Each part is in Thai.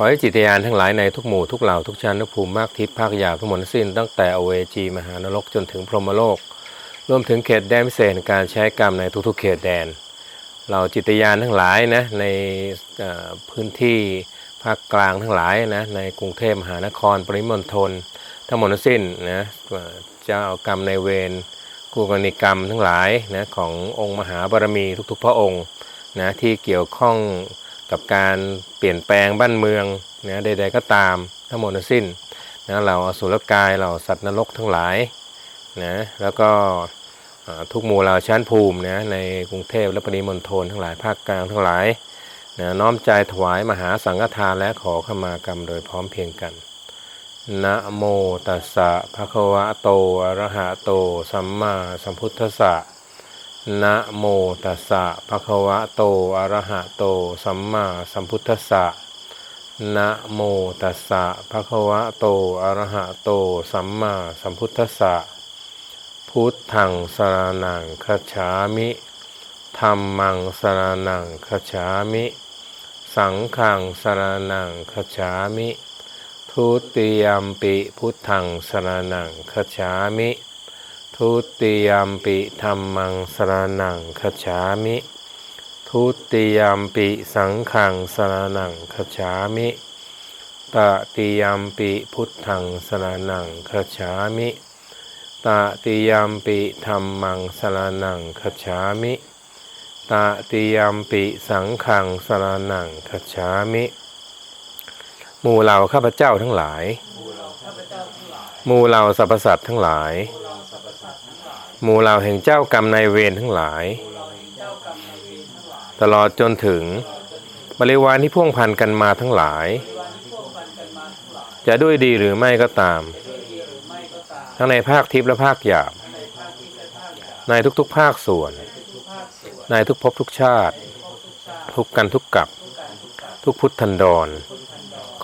ขอให้จิตยานทั้งหลายในทุกหมู่ทุกเหล่าทุกชั้นทุกภูมิมากทิพย์ภาคยาวทุกหมดสิ้นตั้งแต่อเวจีมหานรกจนถึงพรหมโลก รวมถึงเขตแดนพิเศษการใช้กรรมในทุกๆเขตแดน เราจิตยานทั้งหลายนะในพื้นที่ภาคกลางทั้งหลายนะในกรุงเทพมหานครปริมณฑลทั้งหมดสิ้นนะเจ้ากรรมในเวรกูกรณิกรรมทั้งหลายนะขององค์มหาบารมีทุกๆพระองค์นะที่เกี่ยวข้อง กับการเปลี่ยนแปลงบ้านเมืองนะใดๆก็ตามทั้งหมดทั้งสิ้นนะเราอสุรกายเราสัตว์นรกทั้งหลายนะแล้วก็ทุกหมู่เหล่าชั้นภูมินะในกรุงเทพและปริมณฑลทั้งหลายภาคกลางทั้งหลายนะน้อมใจถวายมหาสังฆทานและขอขมากรรมโดยพร้อมเพรียงกันนะโมตัสสะภะคะวะโตอะระหะโต สัมมาสัมพุทธัสสะ นะโมตัสสะภะคะวะโตอะระหะโต สัมมาสัมพุทธัสสะนะโมตัสสะภะคะวะโตอะระหะโต สัมมาสัมพุทธัสสะพุทธังสรนังคัจฉามิธรรมังสรนังคัจฉามิ สังฆังสรนังคัจฉามิ ทุติยมปิพุทธังสรนังคัจฉามิ ทุติยมปิธรรมังสรนังคัจฉามิ ทุติยมปิสังฆังสรนังคัจฉามิตติยมปิพุทธังสรนังคัจฉามิตติยมปิธรรมังสรนังคัจฉามิตติยมปิสังขังสรนังคัจฉามิ หมู่เหล่าข้าพเจ้าทั้งหลาย หมู่เหล่าสรรพสัตว์ทั้งหลายห มู่เหล่าแห่งเจ้ากรรมนายเวรทั้งหลาย ตลอดจนถึงบริวารที่พ่วงพันกันมาทั้งหลาย จะด้วยดีหรือไม่ก็ตาม ทั้งในภาคทิพย์และภาคหยาบ ในทุกๆภาคส่วน ในทุกภพทุกชาติ ทุกกันทุกกับทุกพุทธันดร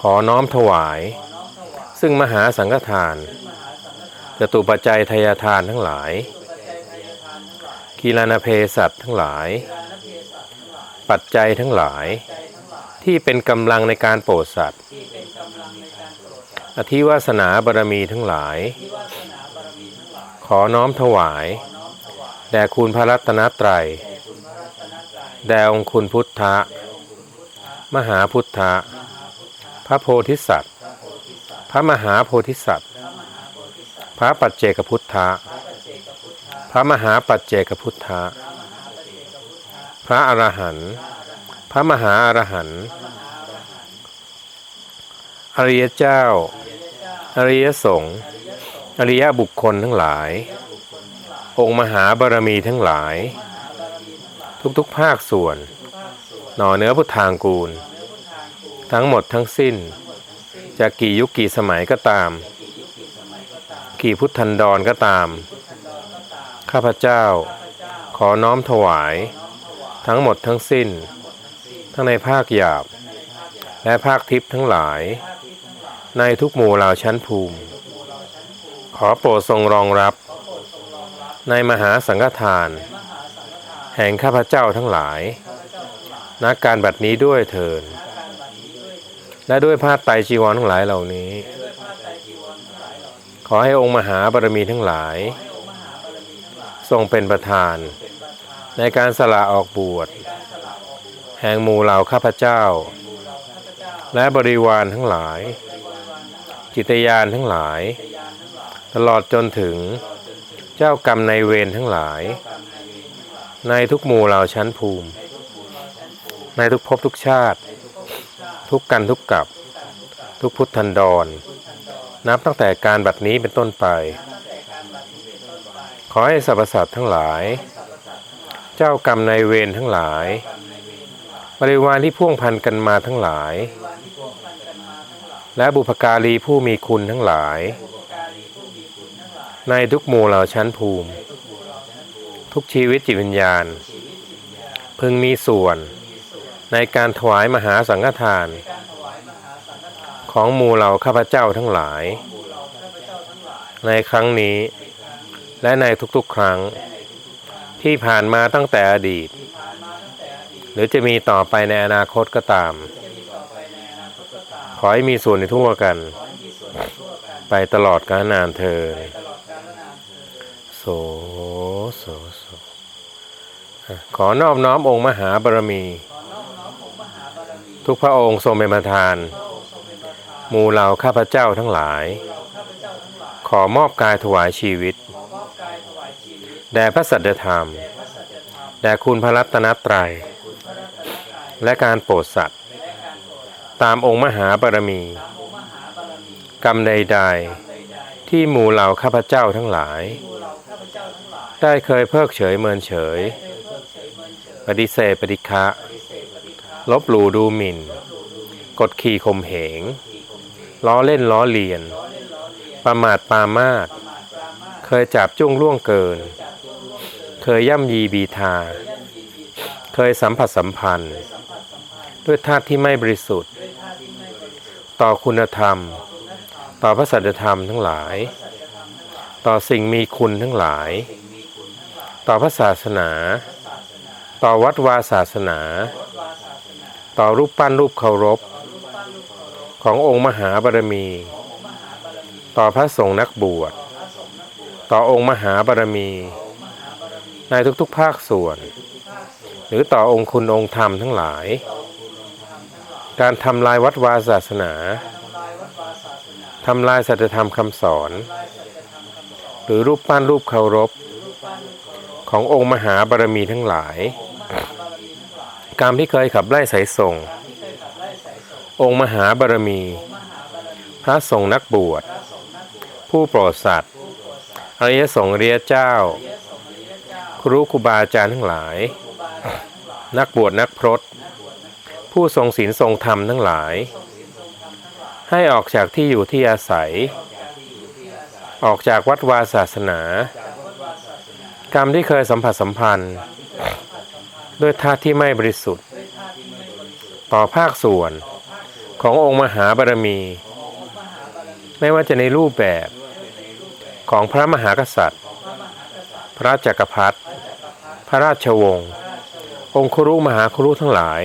ขอน้อมถวาย ซึ่งมหาสังฆทานจตุปัจจัยทายทานทั้งหลาย กีฬานาเพสัตทั้งหลาย ปัจจัยทั้งหลาย ที่เป็นกำลังในการโปรดสัตว์อธิวาสนาบารมีทั้งหลาย ขอน้อมถวาย แด่คุณพระรัตนตรัย แด่องคุณพุทธะ มหาพุทธะ พระโพธิสัตว์ พระมหาโพธิสัตว์ พระปัจเจกพุทธะ ระมหาปัจเจกพุทธะ พระอรหันต์ พระมหาอรหันต์ อริยเจ้า อริยสงฆ์ อริยบุคคลทั้งหลาย องค์มหาบารมีทั้งหลาย ทุกๆภาคส่วน หน่อเนื้อพุทธางกูล ทั้งหมดทั้งสิ้นจะกี่ยุคกี่สมัยก็ตาม กี่พุทธันดรก็ตาม ข้าพเจ้า ขอน้อมถวาย ทั้งหมดทั้งสิ้น ทั้งในภาคหยาบ และภาคทิพย์ทั้งหลาย ในทุกหมู่เหล่าชั้นภูมิ ขอโปรดทรงรองรับ ในมหาสังฆทาน แห่งข้าพเจ้าทั้งหลายนักการบัดนี้ด้วยเถินและด้วยผ้าไตรจีวรทั้งหลายเหล่านี้ ขอให้องค์มหาบารมีทั้งหลาย ทรงเป็นประธาน ในการสละออกบวช แห่งหมู่เหล่าข้าพเจ้า และบริวารทั้งหลาย จิตยานทั้งหลาย ตลอดจนถึงเจ้ากรรมในเวรทั้งหลาย ในทุกหมู่เหล่าชั้นภูมิ ในทุกภพทุกชาติ ทุกกันทุกกับ ทุกพุทธันดร นับตั้งแต่การบัดนี้เป็นต้นไป ขอให้สรรพสัตว์ทั้งหลาย เจ้ากรรมนายเวรทั้งหลาย บริวารที่พ่วงพันกันมาทั้งหลาย และบุพการีผู้มีคุณทั้งหลาย ในทุกหมู่เหล่าชั้นภูมิ ทุกชีวิตจิตวิญญาณ พึงมีส่วน ในการถวายมหาสังฆทาน ของหมู่เหล่าข้าพเจ้าทั้งหลาย ในครั้งนี้ และในทุกๆครั้ง ที่ผ่านมาตั้งแต่อดีต หรือจะมีต่อไปในอนาคตก็ตาม ขอให้มีส่วนในทั่วกัน ไปตลอดกาลนานเธอโสโสโสอะขอนอบน้อมองค์มหาบารมี ทุกพระองค์ทรงเป็นประธานมูเหล่าข้าพเจ้าทั้งหลาย ขอมอบกายถวายชีวิต แด่พระสัจธรรม แด่คุณพระรัตนตรัย และการโปรดสัตว์ ตามองค์มหาบารมี กรรมใดๆ ที่หมู่เหล่าข้าพเจ้าทั้งหลาย ได้เคยเพิกเฉยเมินเฉย ปฏิเสธปฏิฆะลบหลู่ดูหมิ่น กดขี่ข่มเหง ล้อเล่นล้อเลียน ประมาทปามาทเคยจับจุ้งล่วงเกิน เคยย่ำยีบีทา เคยสัมผัสสัมพันธ์ ด้วยธาตุที่ไม่บริสุทธิ์ ต่อคุณธรรม ต่อพระสัจธรรมทั้งหลาย ต่อสิ่งมีคุณทั้งหลาย ต่อพระศาสนา ต่อวัดวาศาสนา ต่อรูปปั้นรูปเคารพ ขององค์มหาบารมี ต่อพระสงฆ์นักบวช ต่อองค์มหาบารมี ในทุกๆภาคส่วน หรือต่อองค์คุณองค์ธรรมทั้งหลาย การทำลายวัดวาศาสนาทำลายสัจธรรมคำสอน หรือรูปปั้นรูปเคารพ ขององค์มหาบารมีทั้งหลาย กรรมที่เคยขับไล่สายส่ง องค์มหาบารมี พระสงฆ์นักบวช ผู้โปรดสัตว์อริยสงฆ์อริยเจ้า รู้ครูบาอาจารย์ทั้งหลาย นักบวชนักพรตผู้ทรงศีลทรงธรรมทั้งหลาย ให้ออกจากที่อยู่ที่อาศัย ออกจากวัดวาศาสนา กรรมที่เคยสัมผัสสัมพันธ์ ด้วยธาตุที่ไม่บริสุทธิ์ ต่อภาคส่วนขององค์มหาบารมี ไม่ว่าจะในรูปแบบของพระมหากษัตริย์ พระจักรพรรดิ พระราชวงศ์องคุรุมหาคุรุทั้งหลาย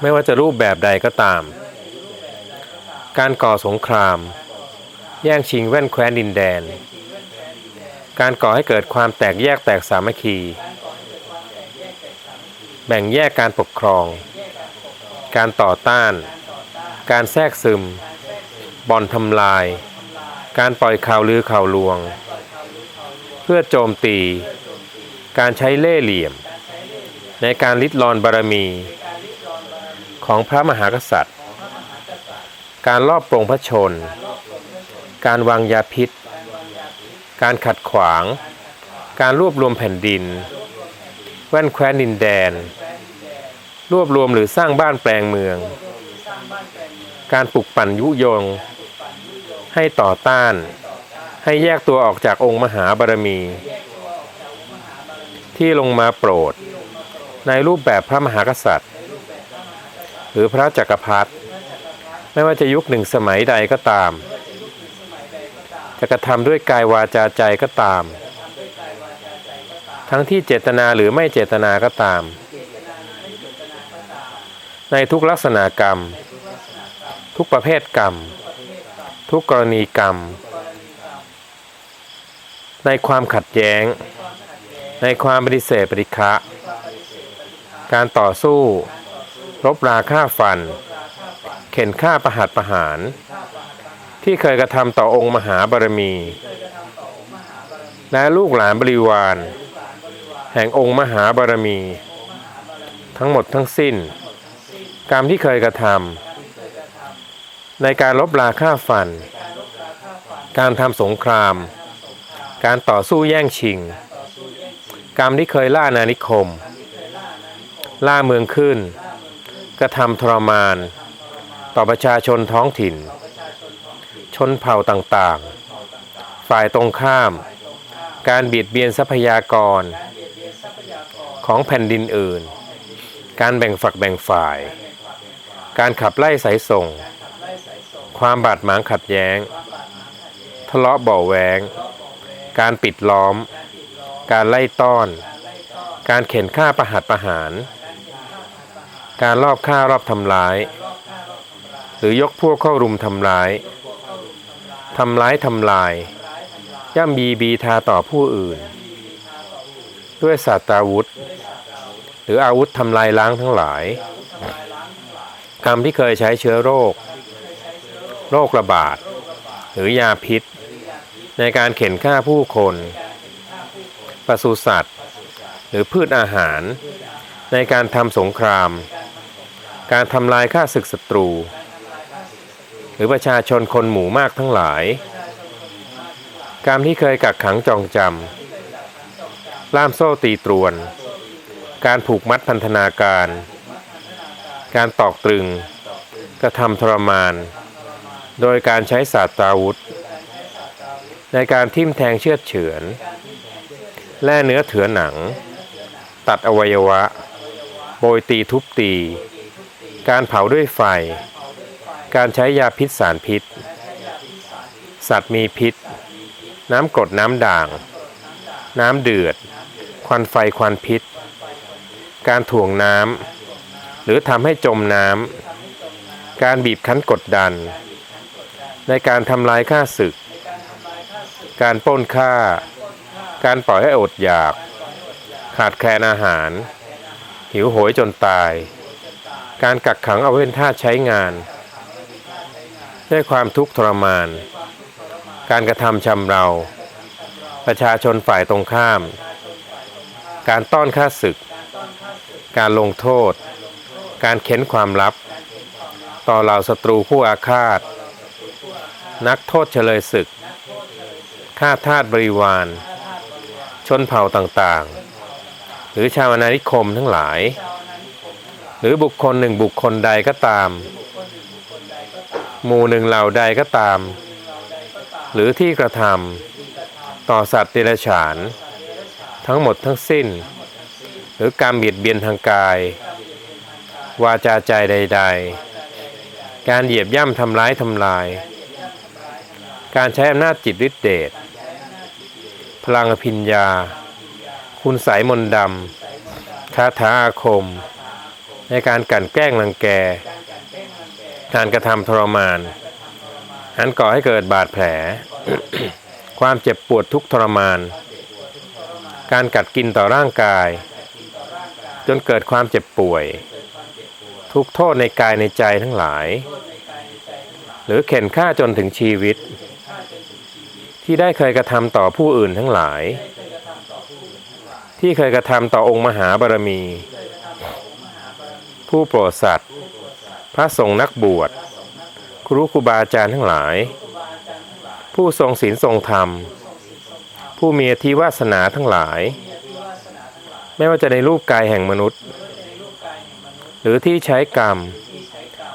ไม่ว่าจะรูปแบบใดก็ตาม การก่อสงคราม แย่งชิงแว่นแคว้นดินแดน การก่อให้เกิดความแตกแยกแตกสามัคคี แบ่งแยกการปกครอง การต่อต้าน การแทรกซึมบ่อนทำลาย การปล่อยข่าวลือข่าวลวง เพื่อโจมตี การใช้เล่ห์เหลี่ยม ในการลิดรอนบารมี ของพระมหากษัตริย์ การลอบปลงพระชน การวางยาพิษ การขัดขวาง การรวบรวมแผ่นดิน แว่นแคว้นดินแดน รวบรวมหรือสร้างบ้านแปลงเมือง การปลุกปั่นยุยง ให้ต่อต้าน ให้แยกตัวออกจากองค์มหาบารมี ที่ลงมาโปรด ในรูปแบบพระมหากษัตริย์ หรือพระจักรพรรดิไม่ว่าจะยุคหนึ่งสมัยใดก็ตาม จะกระทำด้วยกายวาจาใจก็ตาม ทั้งที่เจตนาหรือไม่เจตนาก็ตาม ในทุกลักษณะกรรม ทุกประเภทกรรม ทุกกรณีกรรม ในความขัดแย้ง ในความปฏิเสธปฏิฆะการต่อสู้ รบราฆ่าฟัน เข็นฆ่าประหัตประหาร ที่เคยกระทำต่อองค์มหาบารมี และลูกหลานบริวาร แห่งองค์มหาบารมี ทั้งหมดทั้งสิ้น กรรมที่เคยกระทำในการลบราฆ่าฟัน การทำสงคราม การต่อสู้แย่งชิง กรรมที่เคยล่านานิคม ล่าเมืองขึ้น กระทำทรมาน ต่อประชาชนท้องถิ่น ชนเผ่าต่างๆ ฝ่ายตรงข้าม การเบียดเบียนทรัพยากร ของแผ่นดินอื่น การแบ่งฝักแบ่งฝ่าย การขับไล่สายส่ง ความบาดหมางขัดแย้ง ทะเลาะเบาะแวง การปิดล้อม การไล่ต้อน การเข็นฆ่าประหัตประหาร การลอบฆ่ารอบทำร้าย หรือยกพวกเข้ารุมทำร้ายทำร้ายทำลาย ย่ำบีบีทาต่อผู้อื่น ด้วยศาสตราวุธ หรืออาวุธทำลายล้างทั้งหลายกรรมที่เคยใช้เชื้อโรค โรคระบาด หรือยาพิษ ในการเข็นฆ่าผู้คน ปศุสัตว์ หรือพืชอาหาร ในการทำสงคราม การทำลายฆ่าศึกศัตรู หรือประชาชนคนหมู่มากทั้งหลาย กรรมที่เคยกักขังจองจำล่ามโซ่ตีตรวน การผูกมัดพันธนาการ การตอกตรึง กระทำทรมาน โดยการใช้ศาสตราวุธ ในการทิ่มแทงเชือดเฉือน แล่เนื้อเถือหนัง ตัดอวัยวะ โบยตีทุบตี การเผาด้วยไฟ การใช้ยาพิษสารพิษ สัตว์มีพิษ น้ำกรดน้ำด่าง น้ำเดือด ควันไฟควันพิษ การถ่วงน้ำ หรือทำให้จมน้ำ การบีบคั้นกดดัน ในการทำลายข้าศึก การป้นฆ่า การปล่อยให้อดอยาก ขาดแคลนอาหาร หิวโหยจนตาย การกักขังเอาไว้เป็นท่าใช้งานด้วยความทุกข์ทรมาน การกระทำชำเรา ประชาชนฝ่ายตรงข้าม การต้อนค่าศึก การลงโทษ การเค้นความลับ ต่อเหล่าศัตรูผู้อาฆาต นักโทษเฉลยศึกข้าทาสบริวาร ชนเผ่าต่างๆ หรือชาวอาณานิคมทั้งหลาย หรือบุคคลหนึ่งบุคคลใดก็ตาม หมู่หนึ่งเหล่าใดก็ตาม หรือที่กระทำต่อสัตว์เดรัจฉาน ทั้งหมดทั้งสิ้น หรือการเบียดเบียนทางกาย วาจาใจใด ๆ การเหยียบย่ำทำร้ายทำลาย การใช้อำนาจจิตฤทธิเดช พลังอภิญญา คุณสายมนดำคาถาอาคม ในการกันแกล้งรังแก การกระทำทรมานอันก่อให้เกิดบาดแผล ความเจ็บปวดทุกทรมาน การกัดกินต่อร่างกาย จนเกิดความเจ็บป่วย ทุกโทษในกายในใจทั้งหลาย หรือเข็นฆ่าจนถึงชีวิต ที่ได้เคยกระทำต่อผู้อื่นทั้งหลาย ที่เคยกระทำต่อองค์มหาบารมี ผู้โปรดสัตว์ พระสงฆ์นักบวช ครูครูบาอาจารย์ทั้งหลาย ผู้ทรงศีลทรงธรรม ผู้มีอธิวาสนาทั้งหลาย ไม่ว่าจะในรูปกายแห่งมนุษย์ หรือที่ใช้กรรม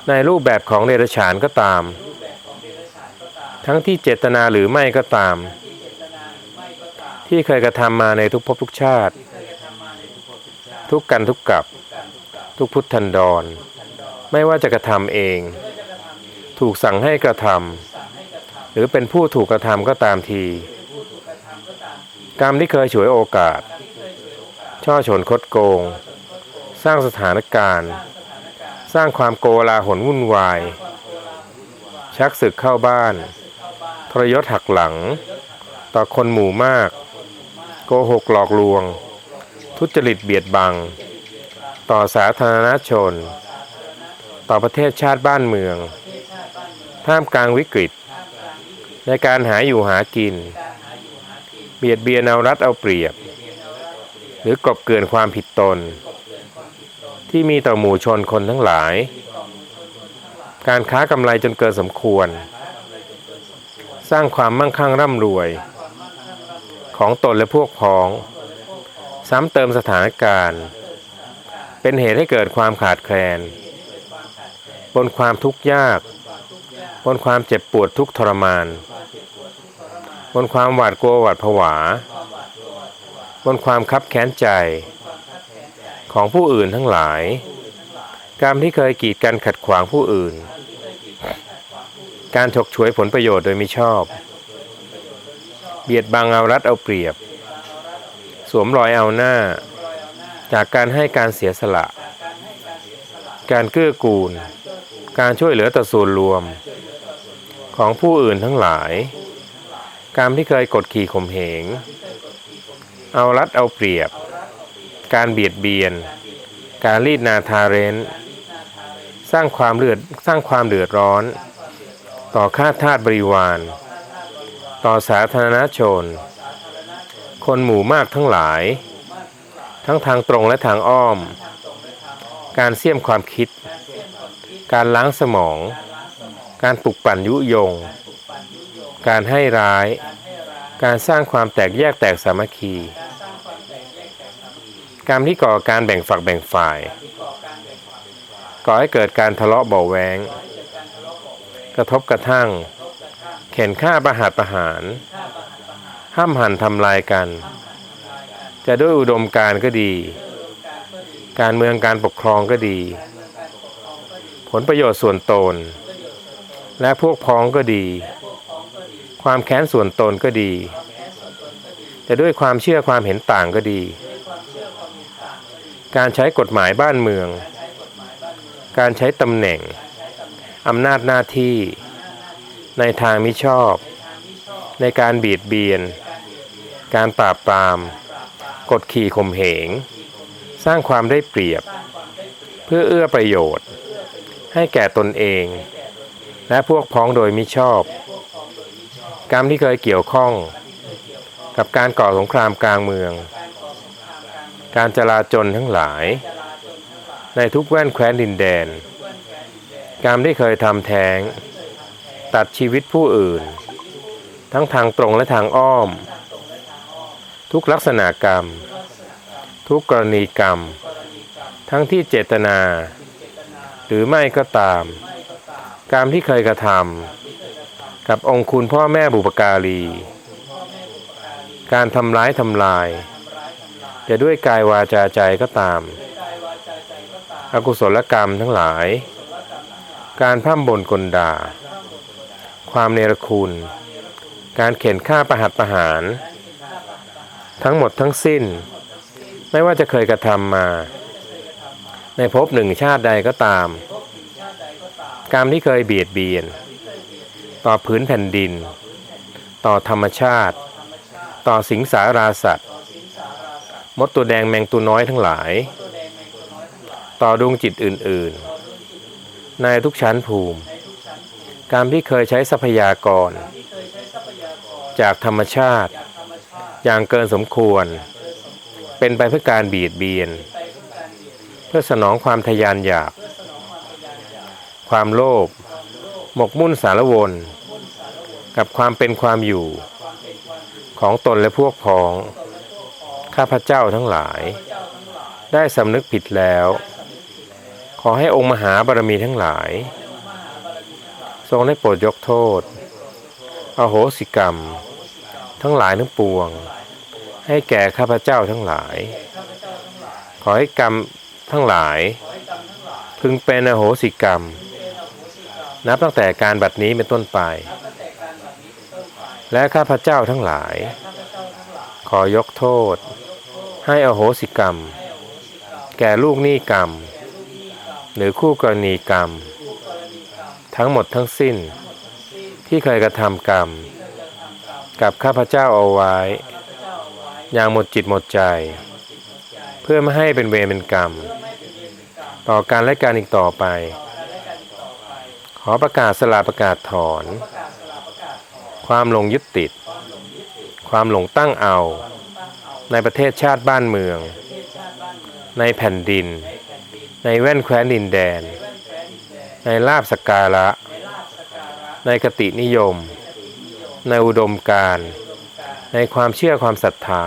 ในรูปแบบของเดรัจฉานก็ตาม ทั้งที่เจตนาหรือไม่ก็ตาม ที่เคยกระทำมาในทุกภพทุกชาติ ทุกกันทุกกับ ทุกพุทธันดร ไม่ว่าจะกระทำเอง ถูกสั่งให้กระทำหรือเป็นผู้ถูกกระทำก็ตามที กรรมที่เคยฉวยโอกาส ช่อฉนคดโกง สร้างสถานการณ์ สร้างความโกลาหลวุ่นวายชักศึกเข้าบ้าน ทรยศหักหลัง ต่อคนหมู่มาก โกหกหลอกลวง ทุจริตเบียดบัง ต่อสาธารณชน ต่อประเทศชาติบ้านเมือง ท่ามกลางวิกฤต ในการหาอยู่หากิน เบียดเบียนเอารัดเอาเปรียบ หรือกลบเกลื่อนความผิดตน ที่มีต่อหมู่ชนคนทั้งหลาย การค้ากำไรจนเกินสมควร สร้างความมั่งคั่งร่ำรวย ของตนและพวกพ้อง ซ้ำเติมสถานการณ์ เป็นเหตุให้เกิดความขาดแคลน บนความทุกข์ยาก บนความเจ็บปวดทุกทรมาน บนความหวาดกลัวหวาดผวา บนความคับแค้นใจ ของผู้อื่นทั้งหลาย กรรมที่เคยกีดกันขัดขวางผู้อื่น การฉกฉวยผลประโยชน์โดยมิชอบ เบียดบังเอารัดเอาเปรียบ สวมรอยเอาหน้า จากการให้การเสียสละ การเกื้อกูล การช่วยเหลือต่อส่วนรวม ของผู้อื่นทั้งหลาย การที่เคยกดขี่ข่มเหง เอารัดเอาเปรียบ การเบียดเบียน การรีดนาทาเรนสร้างความเลือดสร้างความเดือดร้อน ต่อข้าทาสบริวาร ต่อสาธารณชน คนหมู่มากทั้งหลาย ทั้งทางตรงและทางอ้อม การเสี่ยมความคิด การล้างสมอง การปลุกปั่นยุยง การให้ร้าย การสร้างความแตกแยกแตกสามัคคี การที่ก่อการแบ่งฝักแบ่งฝ่าย ก่อให้เกิดการทะเลาะเบาแวง ระทบกระทั่งเข็นฆ่าประหัตประหาร ห้ามหันทำลายกัน จะด้วยอุดมการก็ดี การเมืองการปกครองก็ดี ผลประโยชน์ส่วนตน และพวกพ้องก็ดี ความแค้นส่วนตนก็ดีแต่ด้วยความเชื่อความเห็นต่างก็ดี การใช้กฎหมายบ้านเมือง การใช้ตำแหน่ง อำนาจหน้าที่ ในทางมิชอบ ในการบีดเบียน การปราบปราม กดขี่ข่มเหง สร้างความได้เปรียบ เพื่อเอื้อประโยชน์ ให้แก่ตนเอง และพวกพ้องโดยมิชอบ กรรมที่เคยเกี่ยวข้อง กับการก่อสงครามกลางเมือง การจลาจลทั้งหลาย ในทุกแว่นแคว้นดินแดน กรรมที่เคยทำแท้ง ตัดชีวิตผู้อื่น ทั้งทางตรงและทางอ้อม ทุกลักษณะกรรม ทุกกรณีกรรม ทั้งที่เจตนา หรือไม่ก็ตาม กรรมที่เคยกระทำกับองค์คุณพ่อแม่บุปการี การทำร้ายทำลาย จะด้วยกายวาจาใจก็ตาม อกุศลกรรมทั้งหลาย การพร่ำบ่นกลด่า ความเนรคุณ การเข็นฆ่าประหัตประหาร ทั้งหมดทั้งสิ้น ไม่ว่าจะเคยกระทำมา ในภพหนึ่งชาติใดก็ตาม กรรมที่เคยเบียดเบียน ต่อพื้นแผ่นดิน ต่อธรรมชาติ ต่อสิงสาราสัตว์ มดตัวแดงแมงตัวน้อยทั้งหลาย ต่อดวงจิตอื่น ๆ ในทุกชั้นภูมิกรรมที่เคยใช้ทรัพยากร จากธรรมชาติ อย่างเกินสมควร เป็นไปเพื่อการเบียดเบียน เพื่อสนองความทยานอยาก ความโลภหมกมุ่นสารวน กับความเป็นความอยู่ ของตนและพวกพ้อง ข้าพเจ้าทั้งหลาย ได้สำนึกผิดแล้ว ขอให้องค์มหาบารมีทั้งหลาย ทรงได้โปรดยกโทษ อโหสิกรรม ทั้งหลายทั้งปวง ให้แก่ข้าพเจ้าทั้งหลาย ขอให้กรรมทั้งหลาย พึงเป็นอโหสิกรรม นับตั้งแต่การบัดนี้เป็นต้นไป และข้าพเจ้าทั้งหลาย ขอยกโทษ ให้อโหสิกรรม แก่ลูกหนี้กรรม หรือคู่กรณีกรรม ทั้งหมดทั้งสิ้น ที่เคยกระทำกรรม กับข้าพเจ้าเอาไว้ อย่างหมดจิตหมดใจ เพื่อไม่ให้เป็นเวรเป็นกรรม ต่อการและการอีกต่อไป ขอประกาศสลาประกาศถอน ความหลงยึดติด ความหลงตั้งเอา ในประเทศชาติบ้านเมือง ในแผ่นดิน ในแว่นแคว้นดินแดน ในลาบสกการะ ในกตินิยม ในอุดมการ ในความเชื่อความศรัทธา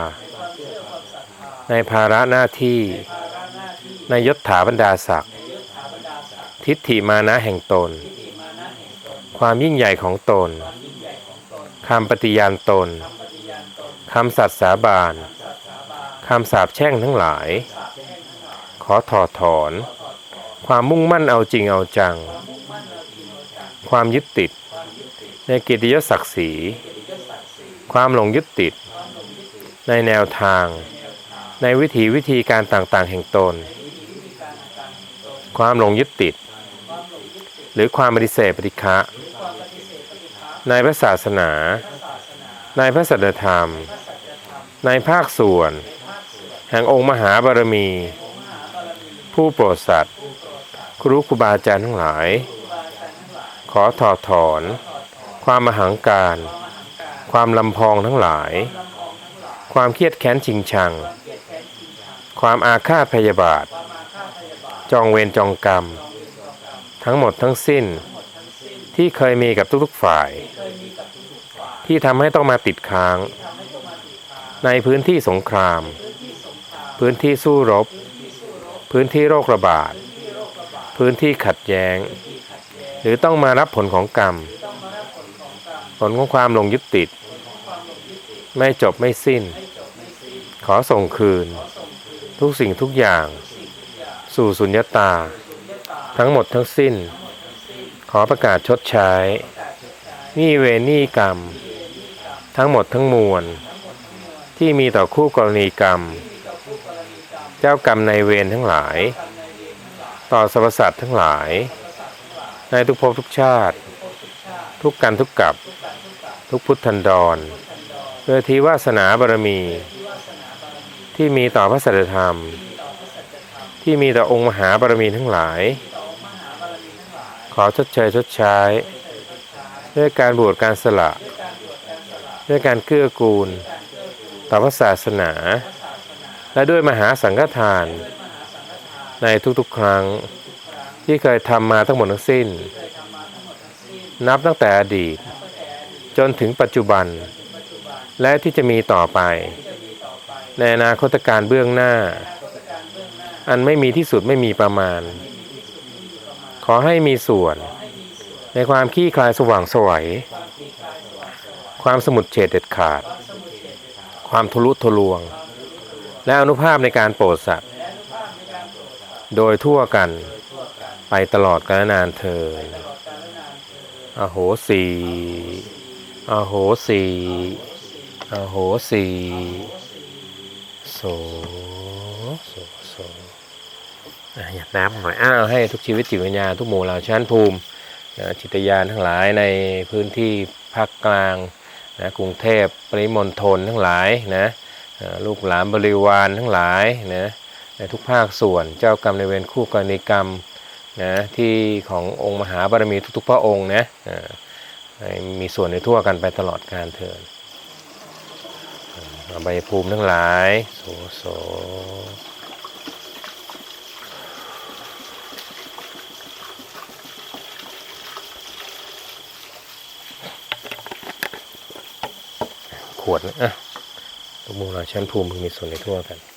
ในภาระหน้าที่ ในยศถาบรรดาศักดิ์ ทิฏฐิมานะแห่งตน ความยิ่งใหญ่ของตน คำปฏิญาณตน คำสัตย์สาบาน คำสาปแช่งทั้งหลาย อถอดถอน ความมุ่งมั่นเอาจริงเอาจัง ความยึดติด ในกิตยศศักดิ์ศรี ความหลงยึดติด ในแนวทาง ในวิถีวิธีการต่างๆ แห่งตน ความหลงยึดติด หรือความปฏิเสธปฏิฆะในพระศาสนา ในพระสัจธรรม ในภาคส่วน แห่งองค์มหาบารมี ผู้โปรดสัตว์ครูครูบาอาจารย์ทั้งหลาย ขอถอดถอน ความมหังการ ความลำพองทั้งหลาย ความเครียดแค้นชิงชัง ความอาฆาตพยาบาท จองเวรจองกรรม ทั้งหมดทั้งสิ้น ที่เคยมีกับทุกๆฝ่าย ที่ทำให้ต้องมาติดค้าง ในพื้นที่สงคราม พื้นที่สู้รบ พื้นที่โรคระบาด พื้นที่ขัดแย้ง หรือต้องมารับผลของกรรม ผลของความลงยึดติด ไม่จบไม่สิ้น ขอส่งคืน ทุกสิ่งทุกอย่าง สู่สุญญตา ทั้งหมดทั้งสิ้น ขอประกาศชดใช้ นี่เวนี่กรรม ทั้งหมดทั้งมวล ที่มีต่อคู่กรณีกรรม เจ้ากรรมในายเวรทั้งหลาย ต่อสรรพสัตว์ทั้งหลาย ในทุกภพทุกชาติ ทุกกันทุกกับ ทุกพุทธันดรเพื่อทีวาสนาบารมี ที่มีต่อพระสัจธรรม ที่มีต่อองค์มหาบารมีทั้งหลาย ขอชดเชยชดใช้ ด้วยการบวชการสละ ด้วยการเกื้อกูล ต่อพระศาสนา และด้วยมหาสังฆทาน ในทุกๆครั้งที่เคยทำมาทั้งหมดทั้งสิ้น นับตั้งแต่อดีต จนถึงปัจจุบัน และที่จะมีต่อไป ในอนาคตการเบื้องหน้า อันไม่มีที่สุดไม่มีประมาณ ขอให้มีส่วน ในความขี้คลายสว่างสวยความสมุดเฉดเด็ดขาด ความทะลุทะลวง และอนุภาพในการโปรดสัตว์โดยทั่วกันไปตลอดกาลนานเทินอโหสีอโหสีอโหสีโสโสโสอะหยัดน้ำหน่อยอ้าวให้ทุกชีวิตจิตวิญญาณทุกหมู่เหล่าชั้นภูมินะจิตยานทั้งหลายในพื้นที่ภาคกลางนะกรุงเทพปริมณฑลทั้งหลายนะ ลูกหลานบริวารทั้งหลายนะในทุกภาคส่วนเจ้ากรรมในายเวรคู่กรณีกรรมนะที่ขององค์มหาบารมีทุกๆ พระองค์นะมีส่วนในทั่วกันไปตลอดการเถิดใบภูมิทั้งหลายโสโสขวดนะ อะทุกมูลเราชั้นภูมิพึงมีส่วนในทั่วกัน